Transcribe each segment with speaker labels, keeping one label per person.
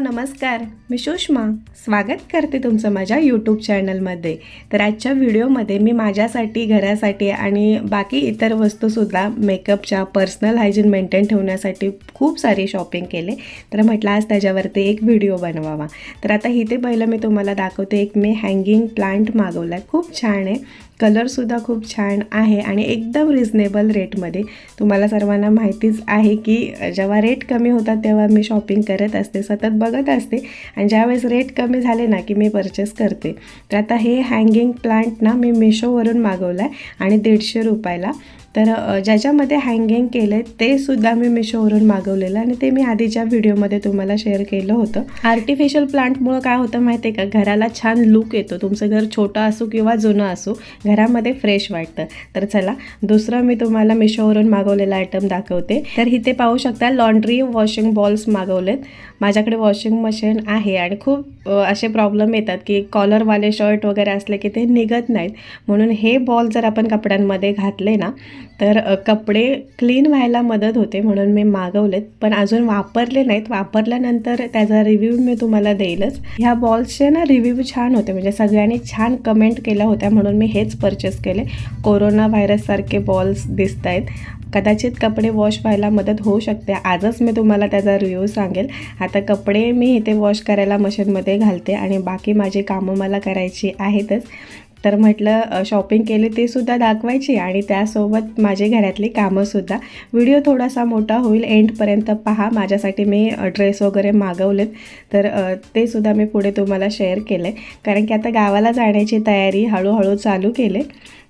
Speaker 1: नमस्कार. मी सुषमा. स्वागत करते तुमचं माझ्या यूट्यूब चॅनलमध्ये तर आजच्या व्हिडिओमध्ये मी माझ्यासाठी घरासाठी आणि बाकी इतर वस्तूसुद्धा मेकअपच्या पर्सनल हायजीन मेंटेन ठेवण्यासाठी खूप सारी शॉपिंग केले. तर म्हटलं आज त्याच्यावरती एक व्हिडिओ बनवावा. तर आता इथे पहिलं मी तुम्हाला दाखवते एक मी हँगिंग प्लांट मागवला आहे खूप छान आहे. कलरसुद्धा खूप छान आहे आणि एकदम रिजनेबल रेटमध्ये तुम्हाला सर्वांना माहितीच आहे की जेव्हा रेट कमी होतात तेव्हा मी शॉपिंग करत असते सतत बघत असते आणि ज्यावेळेस रेट कमी झाले ना की मी परचेस करते. तर आता हे हँगिंग प्लांट ना मी मिशोवरून मागवलं आहे आणि दीडशे रुपयाला. तर ज्याच्यामध्ये हँगिंग केलं आहे ते सुद्धा मी मिशोवरून मागवलेलं आणि ते मी आधीच्या व्हिडिओमध्ये तुम्हाला शेअर केलं होतं. आर्टिफिशियल प्लांटमुळं काय होतं माहिती आहे का? घराला छान लुक येतो. तुमचं घर छोटं असो किंवा जुनं असो घरामध्ये फ्रेश वाटतं. तर चला दुसरं मी तुम्हाला मिशोवरून मागवलेला आयटम दाखवते. तर इथे पाहू शकता लॉन्ड्री वॉशिंग बॉल्स मागवलेत. माझ्याकडे वॉशिंग मशीन आहे आणि खूप असे प्रॉब्लेम येतात की कॉलरवाले शर्ट वगैरे असले की ते निघत नाहीत. म्हणून हे बॉल जर आपण कपड्यांमध्ये घातले ना तर कपडे क्लीन व्हायला मदत होते म्हणून मी मागवलेत. पण अजून वापरले नाहीत. वापरल्यानंतर त्याचा रिव्ह्यू मी तुम्हाला देईलच. ह्या बॉल्सचे ना रिव्ह्यू छान होते. म्हणजे सगळ्यांनी छान कमेंट केल्या होत्या म्हणून मी हेच परचेस केले. कोरोना व्हायरससारखे बॉल्स दिसत आहेत कदाचित कपडे वॉश व्हायला मदत होऊ शकते. आजच मी तुम्हाला त्याचा रिव्ह्यू सांगेल. आता कपडे मी इथे वॉश करायला मशीनमध्ये घालते आणि बाकी माझी कामं मला करायची आहेतच. तर म्हटलं शॉपिंग केली ते सुद्धा दाखवायची आणि त्यासोबत माझे घरातली कामंसुद्धा व्हिडिओ थोडासा मोठा होईल. एंडपर्यंत पहा. माझ्यासाठी मी ड्रेस वगैरे मागवलेत. तर ते सुद्धा मी पुढे तुम्हाला शेअर केलं आहे कारण की आता गावाला जाण्याची तयारी हळूहळू चालू केले.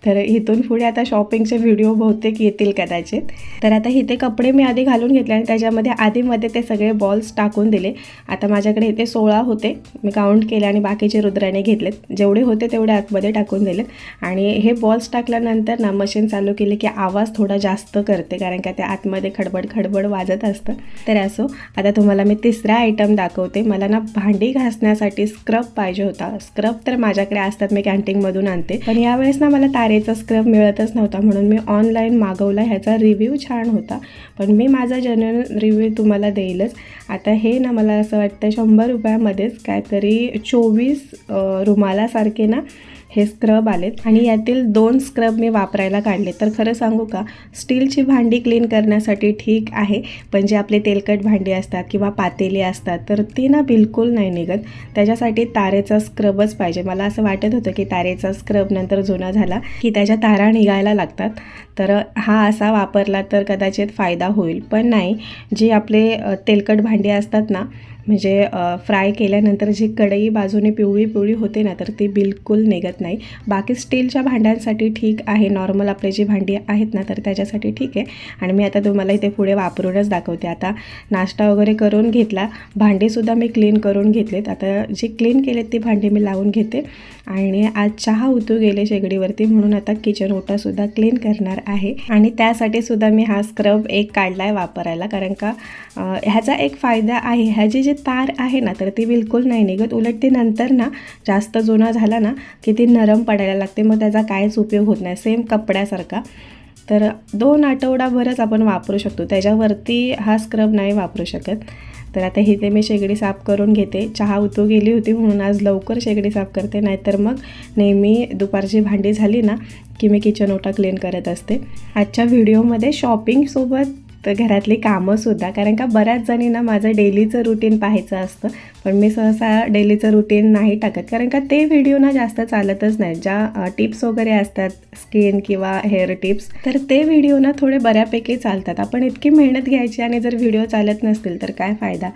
Speaker 1: तर इथून पुढे आता शॉपिंगचे व्हिडिओ बहुतेक येतील कदाचित. तर आता इथे कपडे मी आधी घालून घेतले आणि त्याच्यामध्ये आधीमध्ये ते सगळे बॉल्स टाकून दिले. आता माझ्याकडे इथे सोळा होते. मी काउंट केले आणि बाकीचे रुद्राने घेतलेत. जेवढे होते तेवढे आतमध्ये टाकून दिलेत. आणि हे बॉल्स टाकल्यानंतर ना मशीन चालू केली की आवाज थोडा जास्त करते कारण का ते आतमध्ये खडबड खडबड वाजत असतं. तर असो आता तुम्हाला मी तिसरा आयटम दाखवते. मला ना भांडी घासण्यासाठी स्क्रब पाहिजे होता. स्क्रब तर माझ्याकडे असतात मी कॅन्टीनमधून आणते. पण यावेळेस ना मला तारेचा स्क्रब मिळतच नव्हता म्हणून मी ऑनलाईन मागवला. ह्याचा रिव्ह्यू छान होता. पण मी माझा जनरल रिव्ह्यू तुम्हाला देईलच. आता हे ना मला असं वाटतं शंभर रुपयामध्येच काहीतरी चोवीस रुमालासारखे ना हे स्क्रब आलेत. आणि यातील दोन स्क्रब मी वापरायला काढले तर खरं सांगू का स्टीलची भांडी क्लीन करण्यासाठी ठीक आहे पण जे आपले तेलकट भांडी असतात किंवा पातेली असतात तर ती ना बिलकुल नाही निघत. त्याच्यासाठी तारेचा स्क्रबच पाहिजे. मला असं वाटत होतं की तारेचा स्क्रब नंतर जुना झाला की त्याच्या तारा निघायला लागतात. तर हा असा वापरला तर कदाचित फायदा होईल. पण नाही जी आपले तेलकट भांडी असतात ना म्हणजे फ्राय केल्यानंतर जी कढई बाजूने पिवळी पिवळी होते ना तर ती बिलकुल निघत नाही. बाकी स्टीलच्या भांड्यांसाठी ठीक आहे. नॉर्मल आपले जी भांडी आहेत ना तर त्याच्यासाठी ठीक आहे. आणि मी आता तुम्हाला इथे पुढे वापरूनच दाखवते. आता नाश्ता वगैरे करून घेतला. भांडीसुद्धा मी क्लीन करून घेतलेत. आता जी क्लीन केलेत ती भांडी मी लावून घेते. आणि आज चहा उतू गेले शेगडीवरती म्हणून आता किचन ओटासुद्धा क्लीन करणार आहे. आणि त्यासाठी सुद्धा मी हा स्क्रब एक काढला आहे वापरायला. कारण का ह्याचा एक फायदा आहे. ह्याची जी तार आहे ना तर ती बिलकुल नाही निघत. उलट ती नंतर ना जास्त जुना झाला ना की ती नरम पडायला लागते. मग त्याचा काहीच उपयोग होत नाही. सेम कपड्यासारखा. तर दोन आठवडाभरच आपण वापरू शकतो. त्याच्यावरती हा स्क्रब नाही वापरू शकत. तर आता इथे मी शेगडी साफ करून घेते. चहा उतू गेली होती म्हणून आज लवकर शेगडी साफ करते. नाहीतर मग नेहमी दुपारची भांडी झाली ना की मी किचन ओटा क्लीन करत असते. आजच्या व्हिडिओमध्ये शॉपिंगसोबत तर घरातली कामंसुद्धा कारण का बऱ्याच जणींना माझं डेलीचं रुटीन पाहायचं असतं. पण मी सहसा डेलीचं रुटीन नाही टाकत. कारण का ते व्हिडिओ ना जास्त चालतच नाहीत. ज्या टिप्स वगैरे असतात स्किन किंवा हेअर टिप्स तर ते व्हिडिओ ना थोडे बऱ्यापैकी चालतात. आपण इतकी मेहनत घ्यायची आणि जर व्हिडिओ चालत नसतील तर काय फायदा?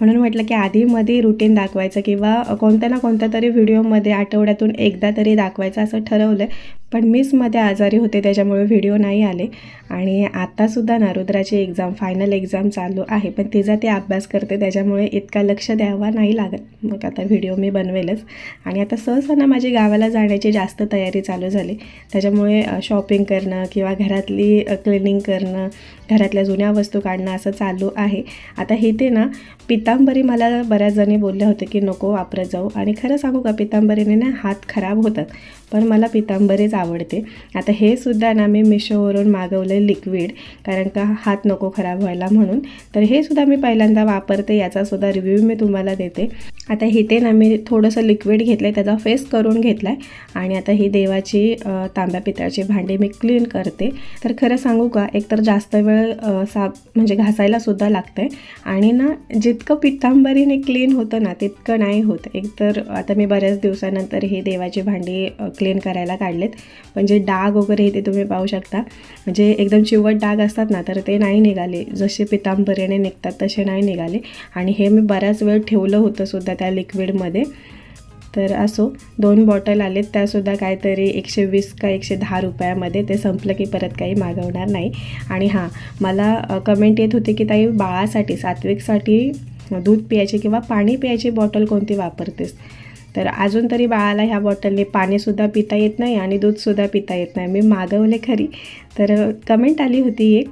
Speaker 1: म्हणून म्हटलं की आधीमध्ये रुटीन दाखवायचं किंवा कोणत्या ना कोणत्या तरी व्हिडिओमध्ये आठवड्यातून एकदा तरी दाखवायचं असं ठरवलं. पण मीच मध्ये आजारी होते त्याच्यामुळे व्हिडिओ नाही आले. आणि आत्तासुद्धा ना रुद्राची एक्झाम फायनल एक्झाम चालू आहे. पण तिचा ते अभ्यास करते. त्याच्यामुळे इतका लक्ष द्यावा नाही लागत. मग आता व्हिडिओ मी बनवेलच. आणि आता सहसा ना माझी गावाला जाण्याची जास्त तयारी चालू झाली. त्याच्यामुळे शॉपिंग करणं किंवा घरातली क्लिनिंग करणं घरातल्या जुन्या वस्तू काढणं असं चालू आहे. आता हे ते ना पितांबरी मला बऱ्याच जणी बोलल्या होत्या की नको वापरत जाऊ. आणि खरं सांगू का पितांबरीने ना हात खराब होतात. पण मला पितांबरीच आवडते. आता हे सुद्धा ना मी मिशोवरून मागवलं लिक्विड कारण का हात नको खराब व्हायला म्हणून. तर हे सुद्धा मी पहिल्यांदा वापरते याचासुद्धा रिव्ह्यू मी तुम्हाला देते. आता इथे ना मी थोडंसं लिक्विड घेतलं आहे त्याचा फेस करून घेतला आहे आणि आता ही देवाची तांब्या पितळाची भांडी मी क्लीन करते. तर खरं सांगू का एकतर जास्त वेळ साप म्हणजे घासायलासुद्धा लागतं आहे आणि ना जितकं पितांबरीने क्लीन होतं ना तितकं नाही होत. एकतर आता मी बऱ्याच दिवसानंतर ही देवाची भांडी क्लीन करायला काढलेत. पण जे डाग वगैरे ते तुम्ही पाहू शकता. म्हणजे एकदम चिवट डाग असतात ना तर ते नाही निघाले. जसे पितांबरीने निघतात तसे नाही निघाले. आणि हे मी बऱ्याच वेळ ठेवलं होतं सुद्धा त्या लिक्विडमध्ये तर असो दोन बॉटल आलेत. त्यासुद्धा काहीतरी एकशे वीस का एकशे दहा रुपयामध्ये ते संपलं की परत काही मागवणार नाही. आणि हां मला कमेंट येत होती की ताई बाळासाठी सात्विकसाठी दूध प्यायची किंवा पाणी प्यायची बॉटल कोणती वापरतेस? तर अजून तरी बाळाला ह्या बॉटलने पाणीसुद्धा पिता येत नाही आणि दूधसुद्धा पिता येत नाही. मी मागवले खरी. तर कमेंट आली होती एक.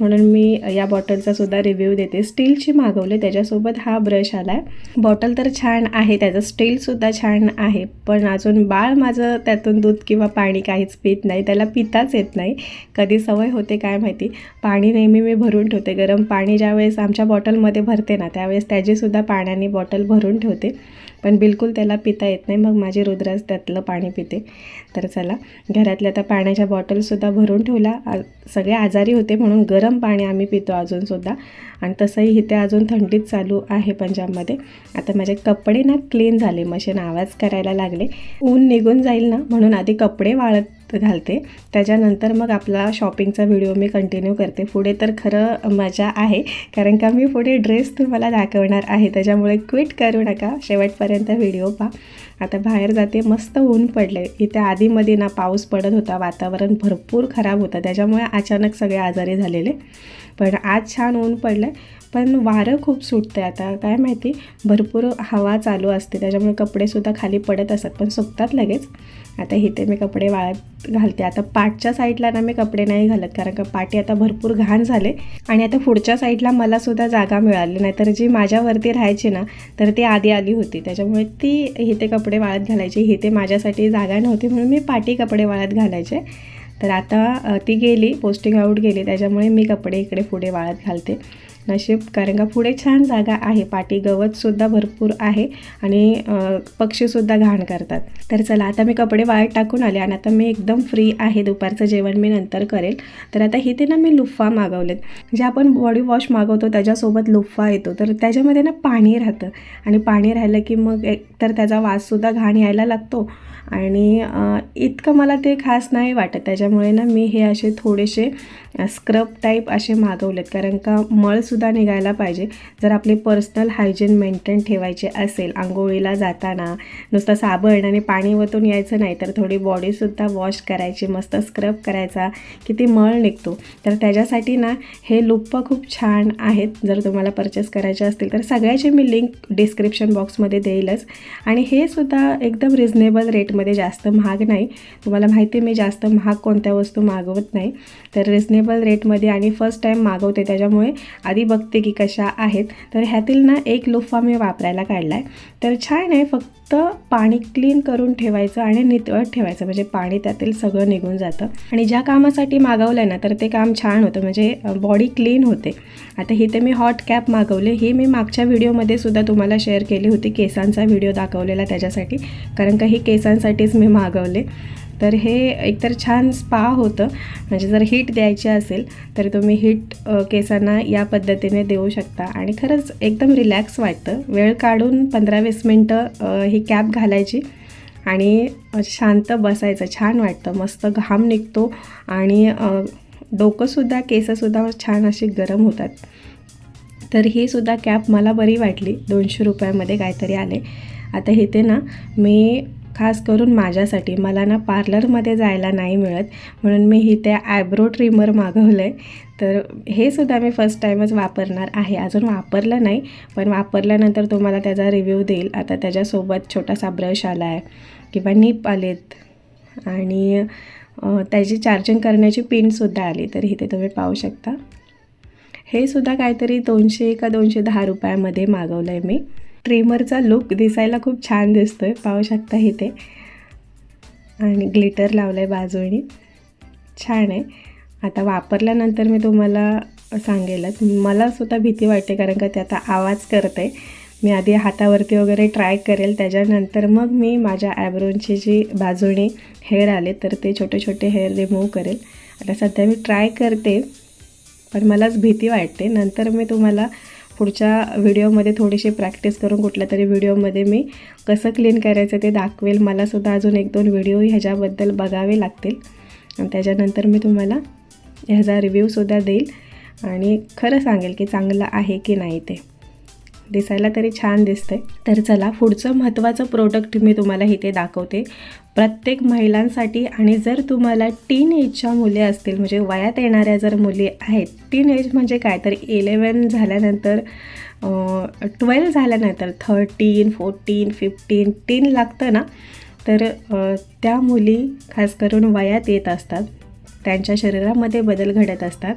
Speaker 1: म्हणून मी या बॉटलचा सुद्धा रिव्ह्यू देते. स्टीलची मागवले. त्याच्यासोबत हा ब्रश आला आहे बॉटल तर छान आहे. त्याचं स्टीलसुद्धा छान आहे. पण अजून बाळ माझं त्यातून दूध किंवा पाणी काहीच पित नाही. त्याला पिताच येत नाही. कधी सवय होते काय माहिती? पाणी नेहमी मी भरून ठेवते. गरम पाणी ज्यावेळेस आमच्या बॉटलमध्ये भरते ना त्यावेळेस त्याचीसुद्धा पाण्याने बॉटल भरून ठेवते. पण बिलकुल त्याला पिता येत नाही. मग माझी रुद्राज त्यातलं पाणी पिते. तर चला घरातल्या आता पाण्याच्या बॉटलसुद्धा भरून ठेवला. सगळे आजारी होते म्हणून गरम पाणी आम्ही पितो अजूनसुद्धा. आणि तसंही इथे अजून थंडीत चालू आहे पंजाबमध्ये. आता माझे कपडे ना क्लीन झाले. मशीन आवाज करायला लागले. ऊन निघून जाईल ना म्हणून आधी कपडे वाळत घालते. त्याच्यानंतर मग आपला शॉपिंगचा व्हिडिओ मी कंटिन्यू करते. पुढे तर खरं मजा आहे. कारण का मी पुढे ड्रेस तुम्हाला दाखवणार आहे. त्याच्यामुळे क्विट करू नका. शेवटपर्यंत व्हिडिओ पहा. आता बाहेर जाते मस्त ऊन पडले. इथे आधीमध्ये ना पाऊस पडत होता. वातावरण भरपूर खराब होतं. त्याच्यामुळे अचानक सगळे आजारी झालेले. पण आज छान ऊन पडलं पण वारं खूप सुटतं आहे आता. काय माहिती? भरपूर हवा चालू असते. त्याच्यामुळे कपडेसुद्धा खाली पडत असतात. पण सुकतात लगेच. आता इथे मी कपडे वाळत घालते. आता पाठच्या साईडला ना मी कपडे नाही घालत. कारण का पाठी आता भरपूर घाण झाले. आणि आता पुढच्या साईडला मला सुद्धा जागा मिळाली नाही. तर जी माझ्यावरती राहायची ना तर ती आधी आली होती. त्याच्यामुळे ती इथे कपडे वाळत घालायची. इथे माझ्यासाठी जागा नव्हती. म्हणून मी पाठी कपडे वाळत घालायचे. तर आता ती गेली. पोस्टिंग आऊट गेली. त्याच्यामुळे मी कपडे इकडे पुढे वाळत घालते. नशीब कारण का पुढे छान जागा आहे. पाठी गवतसुद्धा भरपूर आहे आणि पक्षीसुद्धा घाण करतात. तर चला आता मी कपडे वाळत टाकून आले आणि आता मी एकदम फ्री आहे. दुपारचं जेवण मी नंतर करेल. तर आता इथे ना मी लुफ्फा मागवलेत. जे आपण बॉडी वॉश मागवतो त्याच्यासोबत लुफ्फा येतो. तर त्याच्यामध्ये ना पाणी राहतं. आणि पाणी राहिलं की मग एक तर त्याचा वाससुद्धा घाण यायला लागतो. आणि इतकं मला ते खास नाही वाटत. त्याच्यामुळे ना मी हे असे थोडेसे स्क्रब टाईप असे मागवलेत. कारण का मळसुद्धा निघायला पाहिजे. जर आपले पर्सनल हायजीन मेंटेन ठेवायचे असेल आंघोळीला जाताना नुसतं साबण आणि पाणी वतून यायचं नाही तर थोडी बॉडीसुद्धा वॉश करायची मस्त स्क्रब करायचा किती मळ निघतो. तर त्याच्यासाठी ना हे लुप्प खूप छान आहेत. जर तुम्हाला परचेस करायचे असतील तर सगळ्याचे मी लिंक डिस्क्रिप्शन बॉक्समध्ये देईलच. आणि हे सुद्धा एकदम रिझनेबल मार्केटमध्ये जास्त महाग नाही. तुम्हाला माहिती आहे मी जास्त महाग कोणत्या वस्तू मागवत नाही. तर रिझनेबल रेटमध्ये आणि फर्स्ट टाईम मागवते. त्याच्यामुळे आधी बघते की कशा आहेत. तर ह्यातील ना एक लुफा मी वापरायला काढला आहे तर छान आहे फक्त पाणी क्लीन करून ठेवायचं आणि नितळत ठेवायचं. म्हणजे पाणी त्यातील सगळं निघून जातं. आणि ज्या कामासाठी मागवलं आहे ना तर ते काम छान होतं. म्हणजे बॉडी क्लीन होते. आता इथे मी हॉट कॅप मागवले. ही मी मागच्या व्हिडिओमध्ये सुद्धा तुम्हाला शेअर केली होती. केसांचा व्हिडिओ दाखवलेला त्याच्यासाठी. कारण का ही त्यांच्यासाठीच मी मागवले. तर हे एकतर छान स्पा होतं. म्हणजे जर हीट द्यायची असेल तर तुम्ही हीट केसांना या पद्धतीने देऊ शकता. आणि खरंच एकदम रिलॅक्स वाटतं. वेळ काढून पंधरा वीस मिनटं ही कॅप घालायची आणि शांत बसायचं. छान वाटतं. मस्त घाम निघतो आणि डोकंसुद्धा केसंसुद्धा छान अशी गरम होतात. तर ही सुद्धा कॅप मला बरी वाटली. दोनशे रुपयामध्ये काहीतरी आले. आता इथे ना मी खास करून माझ्यासाठी. मला ना पार्लरमध्ये जायला नाही मिळत. म्हणून मी ही त्या आयब्रो ट्रिमर मागवलं आहे तर हे सुद्धा मी फर्स्ट टाईमच वापरणार आहे. अजून वापरलं नाही पण वापरल्यानंतर तुम्हाला त्याचा रिव्ह्यू देईल. आता त्याच्यासोबत छोटासा ब्रश आला आहे किंवा नीप आलेत. आणि त्याची चार्जिंग करण्याची पिनसुद्धा आली. तर इथे तुम्ही पाहू शकता. हे सुद्धा काहीतरी दोनशे का दोनशे दहा रुपयामध्ये मागवलं आहे मी. ट्रिमरचा लुक दिसायला खूप छान दिसतो आहे पाहू शकता इथे. आणि ग्लिटर लावलं आहे बाजूने. छान आहे. आता वापरल्यानंतर मी तुम्हाला सांगेलच. मलासुद्धा भीती वाटते कारण का ते आता आवाज करते मी आधी हातावरती वगैरे ट्राय करेल. त्याच्यानंतर मग मी माझ्या ॲब्रोनची जी बाजूने हेअर आले तर ते छोटे छोटे हेअर रिमूव्ह करेल. आता सध्या मी ट्राय करते पण मलाच भीती वाटते. नंतर मी तुम्हाला पुढच्या व्हिडिओमध्ये थोडीशी प्रॅक्टिस करून कुठल्या तरी व्हिडिओमध्ये मी कसं क्लीन करायचं ते दाखवेल. मलासुद्धा अजून एक दोन व्हिडिओ ह्याच्याबद्दल बघावे लागतील. आणि त्याच्यानंतर मी तुम्हाला ह्याचा रिव्ह्यूसुद्धा देईल. आणि खरं सांगेल की चांगलं आहे की नाही ते. दिसायला तरी छान दिसतंय. तर चला पुढचं महत्त्वाचं प्रोडक्ट मी तुम्हाला इथे दाखवते. प्रत्येक महिलांसाठी आणि जर तुम्हाला टीन एजच्या मुले असतील म्हणजे वयात येणाऱ्या जर मुली आहेत टीन एज म्हणजे काय? तर इलेवन झाल्यानंतर ट्वेल्व झाल्यानंतर थर्टीन फोर्टीन फिफ्टीन टीन लागतं ना? तर त्या मुली खास करून वयात येत असतात. त्यांच्या शरीरामध्ये बदल घडत असतात.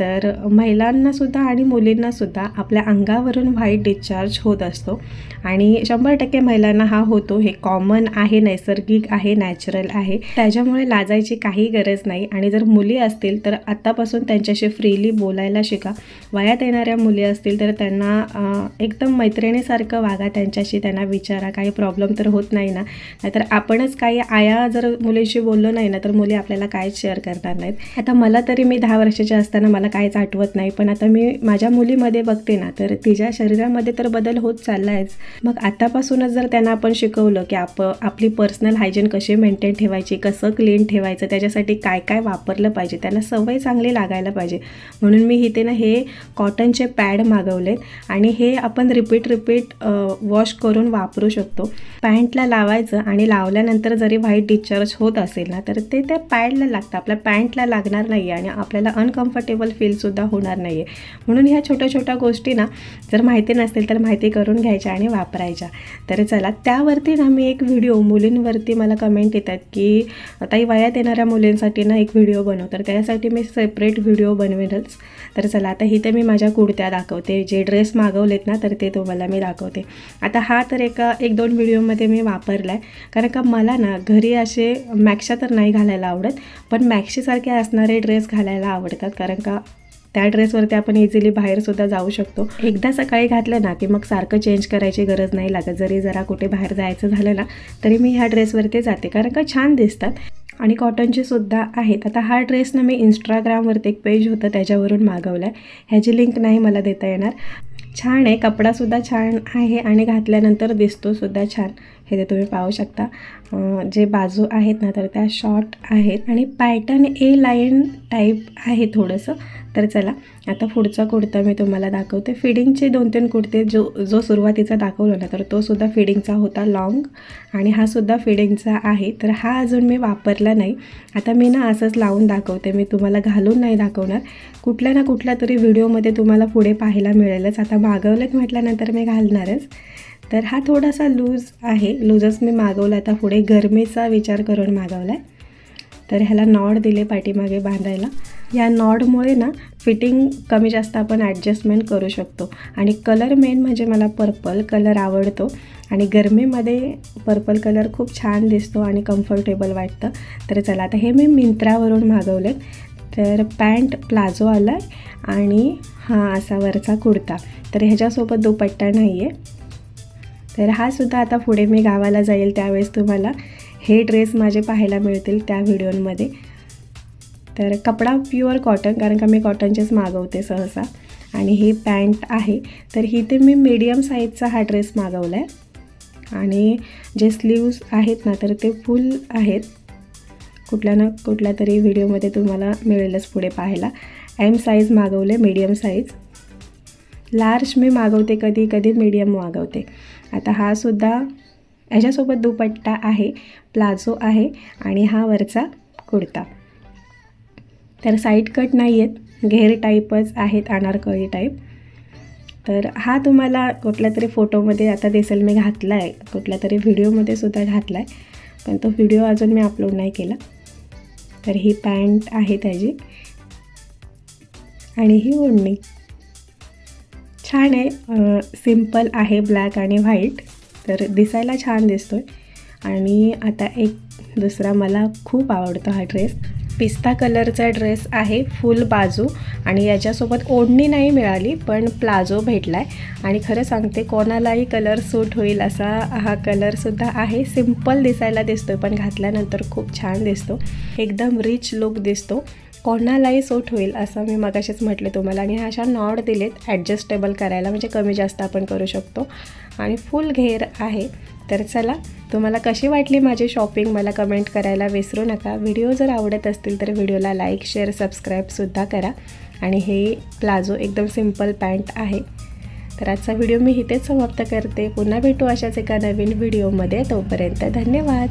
Speaker 1: तर महिलांनासुद्धा आणि मुलींनासुद्धा आपल्या अंगावरून व्हाईट डिस्चार्ज होत असतो. आणि शंभर टक्के महिलांना हा होतो. हे कॉमन आहे नैसर्गिक आहे नॅचरल आहे. त्याच्यामुळे लाजायची काही गरज नाही. आणि जर मुली असतील तर आत्तापासून त्यांच्याशी फ्रीली बोलायला शिका. वयात येणाऱ्या मुली असतील तर त्यांना एकदम मैत्रिणीसारखं वागा. त्यांच्याशी त्यांना विचारा. काही प्रॉब्लेम तर होत नाही ना. नाहीतर आपणच काही आया जर मुलीशी बोललो नाही ना तर मुली आपल्याला कायच शेअर करणार नाहीत. आता मला तरी मी दहा वर्षाची असताना मला काहीच आठवत नाही. पण आता मी माझ्या मुलीमध्ये बघते ना तर तिच्या शरीरामध्ये तर बदल होत चालला आहेच मग आतापासूनच जर त्यांना आपण शिकवलं की आप आपली पर्सनल हायजीन कशी मेंटेन ठेवायची कसं क्लीन ठेवायचं त्याच्यासाठी काय काय वापरलं पाहिजे त्यांना सवय चांगली लागायला पाहिजे. म्हणून मी इथे ना हे कॉटनचे पॅड मागवलेत आणि हे आपण रिपीट रिपीट वॉश करून वापरू शकतो. पॅन्टला लावायचं आणि लावल्यानंतर जरी व्हाईट डिस्चार्ज होत असेल ना तर ते त्या पॅडला लागतं. आपल्या पॅन्टला लागणार नाही आणि आपल्याला अनकम्फर्टेबल फीलसुद्धा होणार नाही आहे म्हणून ह्या छोट्या छोट्या गोष्टी ना जर माहिती नसतील तर माहिती करून घ्यायच्या आणि वापरायच्या. तर चला त्यावरती ना मी एक व्हिडिओ मुलींवरती मला कमेंट येतात की ताई वयात येणाऱ्या मुलींसाठी ना एक व्हिडिओ बनव. तर त्यासाठी मी सेपरेट व्हिडिओ बनवेनच तर चला आता ही तर मी माझ्या कुडत्या दाखवते. जे ड्रेस मागवलेत ना तर ते तुम्हाला मी दाखवते. आता हा तर एका एक दोन व्हिडिओमध्ये मी वापरला आहे कारण का मला ना घरी असे मॅक्शा तर नाही घालायला आवडत पण मॅक्शीसारखे असणारे ड्रेस घालायला आवडतात. कारण का त्या ड्रेसवरती आपण इझिली बाहेरसुद्धा जाऊ शकतो. एकदा सकाळी घातलं ना की मग सारखं चेंज करायची गरज नाही लागत. जरी जरा कुठे बाहेर जायचं झालं ना तरी मी ह्या ड्रेसवरती जाते. कारण का छान दिसतात. आणि कॉटनचे सुद्धा आहेत. आता हा ड्रेस ना मी इंस्टाग्रामवरती एक पेज होतं त्याच्यावरून मागवला आहे ह्याची लिंक नाही मला देता येणार. छान आहे. कपडासुद्धा छान आहे आणि घातल्यानंतर दिसतोसुद्धा छान. हे ते तुम्ही पाहू शकता. जे बाजू आहेत ना तर त्या शॉर्ट आहेत. आणि पॅटर्न ए लाईन टाईप आहे थोडंसं. तर चला आता पुढचा कुर्ता मी तुम्हाला दाखवते. फिडिंगचे दोन तीन कुर्ते जो जो सुरुवातीचा दाखवला ना तर तोसुद्धा फिडिंगचा होता लाँग आणि हा सुद्धा फिडिंगचा आहे. तर हा अजून मी वापरला नाही. आता मी ना असंच लावून दाखवते. मी तुम्हाला घालून नाही दाखवणार. कुठल्या ना कुठल्या तरी व्हिडिओमध्ये तुम्हाला पुढे पाहायला मिळेलच. आता मागवलं म्हटल्यानंतर मी घालणारच. तर हा थोडासा लूज आहे. लूजच मी मागवला. आता पुढे गरमीचा विचार करून मागवला आहे तर ह्याला नॉड दिले पाठीमागे बांधायला. या नॉडमुळे ना फिटिंग कमी जास्त आपण ॲडजस्टमेंट करू शकतो. आणि कलर मेन म्हणजे मला पर्पल कलर आवडतो. आणि गरमीमध्ये पर्पल कलर खूप छान दिसतो आणि कम्फर्टेबल वाटतं. तर चला आता हे मी मिंत्रावरून मागवलेत. तर पॅन्ट प्लाझो आला आहे आणि हा असा वरचा कुर्ता. तर ह्याच्यासोबत दुपट्टा नाही आहे तर हा सुद्धा आता पुढे मी गावाला जाईल त्यावेळेस तुम्हाला हे ड्रेस माझे पाहायला मिळतील त्या व्हिडिओमध्ये. तर कपडा प्युअर कॉटन कारण का मी कॉटनचेच मागवते सहसा. आणि ही पॅन्ट आहे. तर ही ते मी मीडियम साईजचा हा ड्रेस मागवला आहे आणि जे स्लीव्ज आहेत ना तर ते फुल आहेत. कुठल्या ना कुठल्या तरी व्हिडिओमध्ये तुम्हाला मिळेलच पुढे पाहायला. एम साईज मागवले मीडियम साईज लार्ज मी मागवते कधी कधी मीडियम मागवते. आता हा सुद्धा ह्याच्यासोबत दुपट्टा आहे प्लाझो आहे. आणि हा वरचा कुर्ता तर साईड कट नाही आहेत घेर टाईपच आहेत अनारकळी टाईप तर हा तुम्हाला कुठल्या तरी फोटोमध्ये आता दिसेल मी घातला आहे कुठल्या तरी व्हिडिओमध्ये सुद्धा घातला आहे पण तो व्हिडिओ अजून मी अपलोड नाही केला. तर ही पॅन्ट आहे त्याची. आणि ही ओढणी. छान आहे. सिंपल आहे ब्लॅक आणि व्हाईट तर दिसायला छान दिसतो आहे आणि आता एक दुसरा मला खूप आवडतो हा ड्रेस पिस्ता कलरचा ड्रेस आहे फुल बाजू. आणि याच्यासोबत ओढणी नाही मिळाली पण प्लाझो भेटला आहे आणि खरं सांगते कोणालाही कलर सूट होईल असा हा कलरसुद्धा आहे. सिंपल दिसायला दिसतो पण घातल्यानंतर खूप छान दिसतो. एकदम रिच लुक दिसतो. कोणालाही सूट होईल असं मी मगाशीच म्हटले तुम्हाला. आणि ह्या अशा नॉड दिलेत ॲडजस्टेबल करायला. म्हणजे कमी जास्त आपण करू शकतो. आणि फुल घेर आहे. तर चला तुम्हाला कशी वाटली माझी शॉपिंग मला कमेंट करायला विसरू नका. व्हिडिओ जर आवडत असतील तर व्हिडिओला लाईक शेअर सबस्क्राईबसुद्धा करा. आणि हे प्लाझो एकदम सिंपल पॅन्ट आहे. तर आजचा व्हिडिओ मी इथेच समाप्त करते. पुन्हा भेटू अशाच एका नवीन व्हिडिओमध्ये तोपर्यंत धन्यवाद.